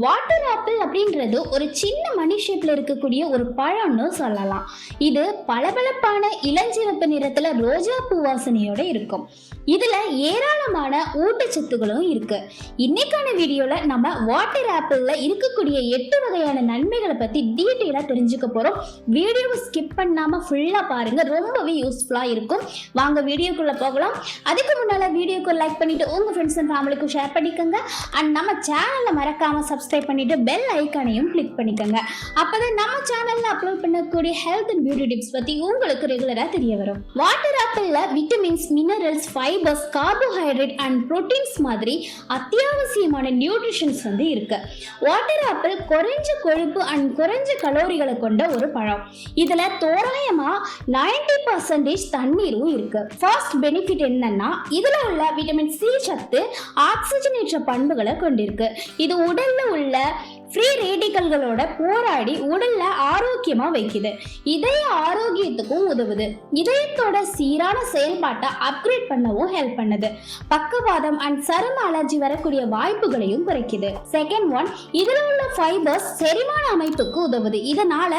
Water apple அப்படின்றது ஒரு சின்ன மணி ஷேப்ல இருக்கக்கூடிய ஒரு பழம்னு சொல்லலாம். இது பளபளப்பான இளஞ்சிவப்பு நிறத்துல ரோஜா பூ வாசனையோட இருக்கும். இதுல ஏராளமான ஊட்டச்சத்துகளும் இருக்கு. இன்னைக்கான வீடியோல நம்ம வாட்டர் ஆப்பிள்ல இருக்கக்கூடிய எட்டு வகையான நன்மைகளை பத்தி டீட்டெயிலா தெரிஞ்சுக்க போறோம். வீடியோவை ஸ்கிப் பண்ணாம ஃபுல்லா பாருங்க. ரொம்பவே யூஸ்ஃபுல்லா இருக்கும். வாங்க வீடியோக்குள்ள போகலாம். அதுக்கு முன்னால வீடியோக்கு லைக் பண்ணிட்டு உங்க ஃப்ரெண்ட்ஸ் அண்ட் ஃபேமிலிக்கும் ஷேர் பண்ணிக்கோங்க. அண்ட் நம்ம சேனலை மறக்காம சப்ஸ்கிரைப் பண்ணிட்டு பெல் ஐக்கானையும் கிளிக் பண்ணிக்கோங்க. அப்பதான் நம்ம சேனல்ல அப்லோட் பண்ணக்கூடிய ஹெல்த் அண்ட் பியூட்டி டிப்ஸ் பத்தி உங்களுக்கு ரெகுலரா தெரிய வரும். Water ஆப்பிள்ல vitamins minerals fibers carbohydrate and proteins மாதிரி அத்தியாவசியமான நியூட்ரிஷன்ஸ் வந்து இருக்கு. வாட்டர் ஆப்பிள் குறைஞ்ச கொழுப்பு அண்ட் குறைஞ்ச கலோரிகளை கொண்ட ஒரு பழம். இதுல தோராயமா 90% பர்சன்டேஜ் தண்ணீரும் இருக்கு. ஃபர்ஸ்ட் பெனிஃபிட் என்னன்னா இதுல உள்ள விட்டமின் சி சத்து ஆக்சிஜனேற்ற பண்புகளை கொண்டிருக்கு. இது உடல்ல உள்ள ஃப்ரீ ரேடிக்கல்களோட போராடி உடல்ல ஆரோக்கியமா வைக்குது. இதய ஆரோக்கியத்துக்கும் உதவுது. இதயத்தோட சீரான செயல்பாட்டை அப்கிரேட் பண்ணவும் ஹெல்ப் பண்ணுது. பக்கவாதம் அண்ட் சரும அலர்ஜி வரக்கூடிய வாய்ப்புகளையும் குறைக்குது. செகண்ட் ஒன் இதுல உள்ள ஃபைபர்ஸ் செரிமான அமைப்புக்கு உதவுது. இதனால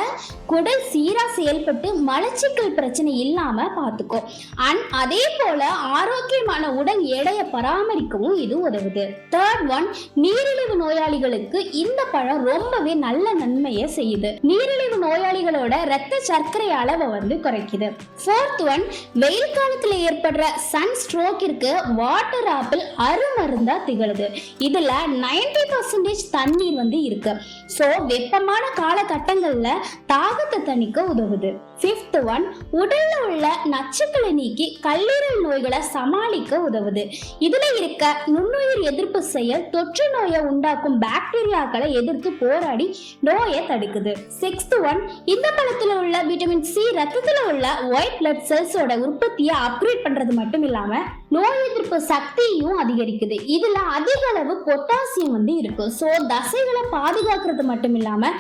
குடல் சீரா செயல்பட்டு மலச்சிக்கல் பிரச்சனை இல்லாம பார்த்துக்கும் அண்ட் அதே போல ஆரோக்கியமான உடல் எடையை பராமரிக்கவும் இது உதவுது. தேர்ட் ஒன் நீரிழிவு நோயாளிகளுக்கு இந்த பழம் ரொம்பவே நல்ல நன்மையை செய்யுது. நீரிழிவு நோயாளிகளோட ரத்த சர்க்கரை அளவை வந்து குறைக்குது. ஃபோர்த் ஒன் வெயில் காலத்துல ஏற்படுற சன் ஸ்ட்ரோக்கிற்கு வாட்டர் ஆப்பிள் அருமருந்தா திகழுது. இதுல 90% பர்சன்டேஜ் தண்ணீர் வந்து இருக்கு. ஸோ வெப்பமான காலகட்டங்கள்ல தாகத்தை தணிக்க உதவுது. ஃபிஃப்த் ஒன் உடல்ல உள்ள நச்சுக்களை நீக்கி கல்லீரல் நோய்களை சமாளிக்க உதவுது. இதுல இருக்க நுண்ணுயிர் எதிர்ப்பு செயல் தொற்று நோயை உண்டாக்கும் பாக்டீரியாக்களை எதிர்த்து போராடி நோயை தடுக்குது. சிக்ஸ்த் ஒன் இந்த பழத்துல உள்ள விட்டமின் சி ரத்தத்துல உள்ள ஒயிட் பிளட் செல்ஸோட உற்பத்தியை அப்கிரேட் பண்றது மட்டும் இல்லாம நோய் எதிர்ப்பு சக்தியும் அதிகரிக்குது. இதுல அதிக அளவு பொட்டாசியம் வந்து இருக்கு. ஸோ தசைகளை பாதுகாக்கிறது மட்டும் இல்லாம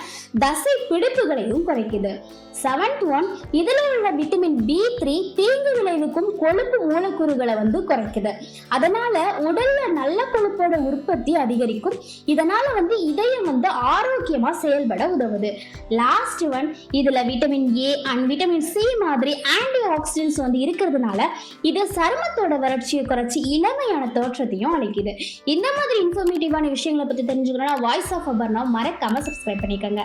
தசை பிடிப்புகளையும் குறைக்குது. செவன்த் ஒன் இதுல உள்ள விட்டமின் பி த்ரீ தீங்கு விளைவுக்கும் கொழுப்பு மூலக்கூறுகளை வந்து குறைக்குது. அதனால உடல்ல நல்ல கொழுப்போட உற்பத்தி அதிகரிக்கும். இதனால வந்து இதயம் வந்து ஆரோக்கியமா செயல்பட உதவுது. லாஸ்ட் ஒன் இதுல vitamin A and vitamin C மாதிரி ஆன்டி ஆக்சிடென்ட்ஸ் வந்து இருக்கிறதுனால இது சருமத்தோட வறட்சியை குறைச்சி இளமையான தோற்றத்தையும் அளிக்குது. இந்த மாதிரி இன்ஃபர்மேட்டிவான விஷயங்களை பத்தி தெரிஞ்சுக்கணும்னா வாய்ஸ் ஆஃப் அபர்னா மறக்காம சப்ஸ்கிரைப் பண்ணிக்கோங்க.